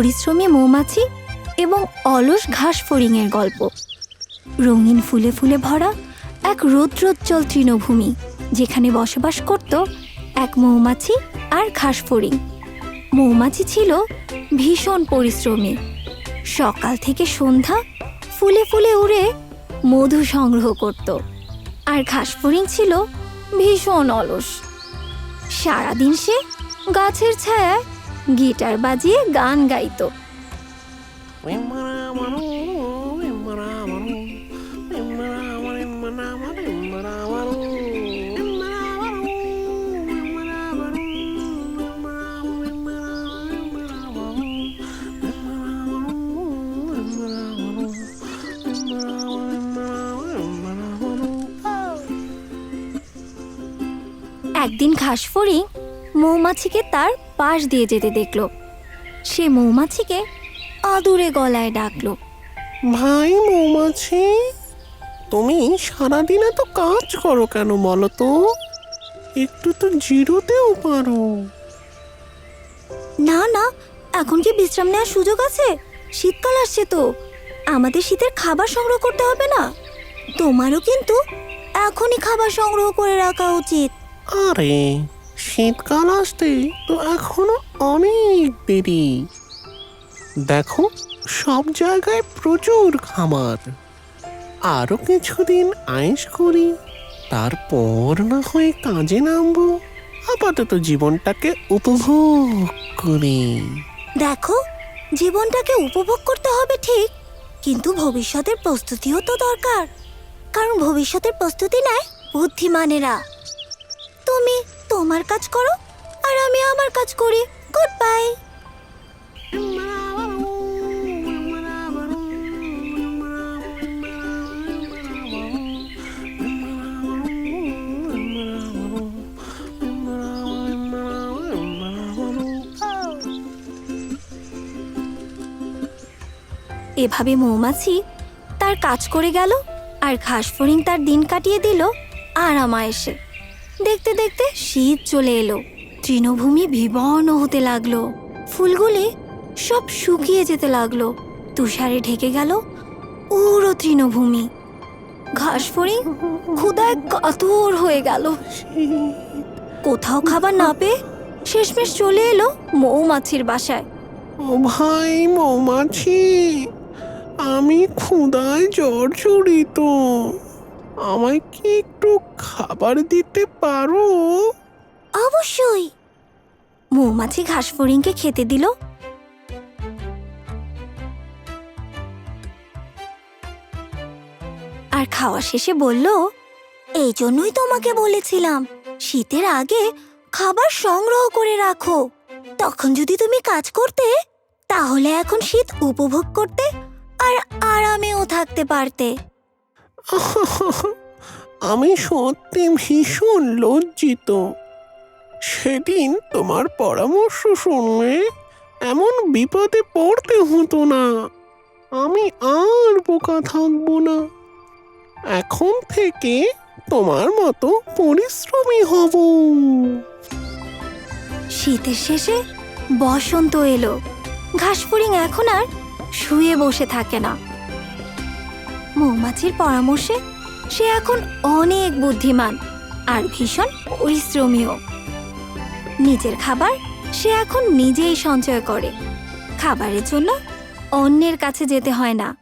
পরিশ্রমী মৌমাছি এবং অলস ঘাস ফড়িংয়ের গল্প। রঙিন ফুলে ফুলে ভরা এক রৌদ্রোজ্জ্বল তৃণভূমি, যেখানে বসবাস করত এক মৌমাছি আর ঘাস ফড়িং। মৌমাছি ছিল ভীষণ পরিশ্রমী। সকাল থেকে সন্ধ্যা ফুলে ফুলে উড়ে মধু সংগ্রহ করত, আর ঘাস ফড়িং ছিল ভীষণ অলস। সারাদিন সে গাছের ছায়ায় গিটার বাজিয়ে গান গাইতো। একদিন ঘাস ফড়িং মৌমাছিকে তার পাশ দিয়ে যেতে দেখল। সে মৌমাছিকে আদুরে গলায় ডাকলো। ভাই মৌমাছি তুমি সারাদিন এত কাজ করো কেন বলো তো? একটু তো জিরোতেও পারো। না না এখন কি বিশ্রাম নেওয়ার সুযোগ আছে? শীতকাল আসছে তো। আমাদের শীতের খাবার সংগ্রহ করতে হবে না? তোমারও কিন্তু এখনই খাবার সংগ্রহ করে রাখা উচিত। আরে শীতকাল আসতে তো এখনও অনেক দেরি। দেখো, সব জায়গায় প্রচুর খাবার আরও কিছুদিন আয়েস করি, তারপর না হয়ে কাজে নামবো। আপাতত জীবনটাকে উপভোগ করি। দেখো, জীবনটাকে উপভোগ করতে হবে ঠিক, কিন্তু ভবিষ্যতের প্রস্তুতিও তো দরকার। কারণ ভবিষ্যতের প্রস্তুতি নেয় বুদ্ধিমানেরা। তুমি তোমার কাজ করো, আর আমি আমার কাজ করি। গুড বাই এভাবে মৌমাছি তার কাজ করে গেল, আর ঘাস ফড়িং তার দিন কাটিয়ে দিল আরামায়েসে দেখতে দেখতে শীত চলে এলো। তৃণভূমি বিবর্ণ হতে লাগল। ফুলগুলি সব শুকিয়ে যেতে লাগল। তুষারে ঢেকে গেল পুরো তৃণভূমি। ঘাস ফড়িং ক্ষুদায় কাতর হয়ে গেল। কোথাও খাবার না পেয়ে শেষমেশ চলে এলো মৌমাছির বাসায়। ও ভাই মৌমাছি, আমি ক্ষুদায় জ্বর জড়িত। আমায় কি একটু খাবার দিতে পারো? অবশ্যই। মৌমাছি ঘাস ফড়িংকে খেতে দিল। আর খাওয়া শেষে বলল, এই জন্যই তোমাকে বলেছিলাম, শীতের আগে খাবার সংগ্রহ করে রাখো। তখন যদি তুমি কাজ করতে, তাহলে এখন শীত উপভোগ করতে আর আরামেও থাকতে পারতে। আমি সত্যি ভীষণ লজ্জিত। সেদিন তোমার পরামর্শ শুনলে এমন বিপদে পড়তে হতো না। আমি আর বোকা থাকব না। এখন থেকে তোমার মতো পরিশ্রমী হব। শীতের শেষে বসন্ত এলো। ঘাসফড়িং এখন আর শুয়ে বসে থাকে না। মৌমাছির পরামর্শে? সে এখন অনেক বুদ্ধিমান আর ভীষণ পরিশ্রমীও। নিজের খাবার সে এখন নিজেই সঞ্চয় করে। খাবারের জন্য অন্যের কাছে যেতে হয় না।